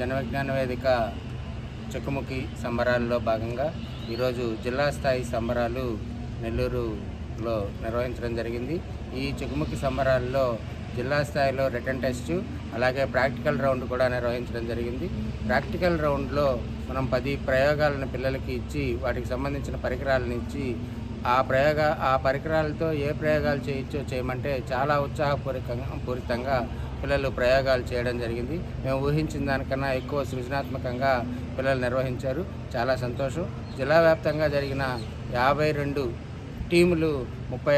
జనవిజ్ఞాన వేదిక చెక్కుముఖి సంబరాల్లో భాగంగా ఈరోజు జిల్లా స్థాయి సంబరాలు నెల్లూరులో నిర్వహించడం జరిగింది. ఈ చెక్కుముఖి సంబరాల్లో జిల్లా స్థాయిలో రిటర్న్ టెస్ట్ అలాగే ప్రాక్టికల్ రౌండ్ కూడా నిర్వహించడం జరిగింది. ప్రాక్టికల్ రౌండ్లో మనం పది ప్రయోగాలను పిల్లలకి ఇచ్చి వాటికి సంబంధించిన పరికరాలను ఇచ్చి ఆ ప్రయోగ ఆ పరికరాలతో ఏ ప్రయోగాలు చేయొచ్చో చేయమంటే చాలా ఉత్సాహపూరితంగా పూరితంగా పిల్లలు ప్రయోగాలు చేయడం జరిగింది. మేము ఊహించిన దానికన్నా ఎక్కువ సృజనాత్మకంగా పిల్లలు నిర్వహించారు. చాలా సంతోషం. జిల్లా వ్యాప్తంగా జరిగిన యాభై రెండు టీములు ముప్పై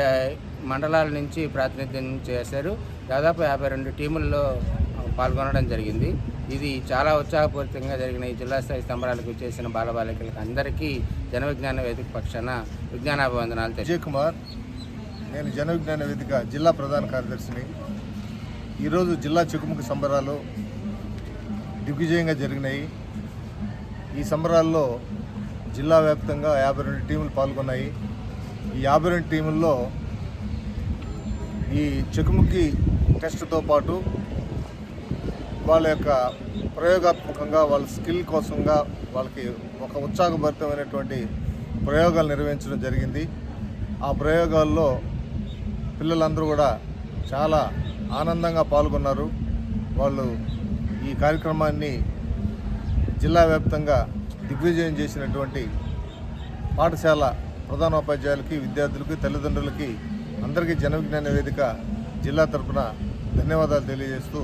మండలాల నుంచి ప్రాతినిధ్యం చేశారు. దాదాపు యాభై రెండు టీముల్లో పాల్గొనడం జరిగింది. ఇది చాలా ఉత్సాహపూరితంగా జరిగిన ఈ జిల్లా స్థాయి సంబరాలకు చేసిన బాలబాలికలకు అందరికీ జన విజ్ఞాన వేదిక పక్షాన విజ్ఞానాభివందనాలు విజయ్ కుమార్ నేను జన విజ్ఞాన వేదిక జిల్లా ప్రధాన కార్యదర్శిని. ఈరోజు జిల్లా చెక్కుముఖి సంబరాలు దిగ్విజయంగా జరిగినాయి. ఈ సంబరాల్లో జిల్లా వ్యాప్తంగా యాభై రెండు టీములు పాల్గొన్నాయి. ఈ యాభై రెండు టీముల్లో ఈ చెకుముఖి టెస్ట్తో పాటు వాళ్ళ యొక్క ప్రయోగాత్మకంగా వాళ్ళ స్కిల్ కోసంగా వాళ్ళకి ఒక ఉత్సాహభరితమైనటువంటి ప్రయోగాలు నిర్వహించడం జరిగింది. ఆ ప్రయోగాల్లో పిల్లలందరూ కూడా చాలా ఆనందంగా పాల్గొన్నారు. వాళ్ళు ఈ కార్యక్రమాన్ని జిల్లా వ్యాప్తంగా దిగ్విజయం చేసినటువంటి పాఠశాల ప్రధానోపాధ్యాయులకి విద్యార్థులకి తల్లిదండ్రులకి అందరికీ జన విజ్ఞాన వేదిక జిల్లా తరఫున ధన్యవాదాలు తెలియజేస్తూ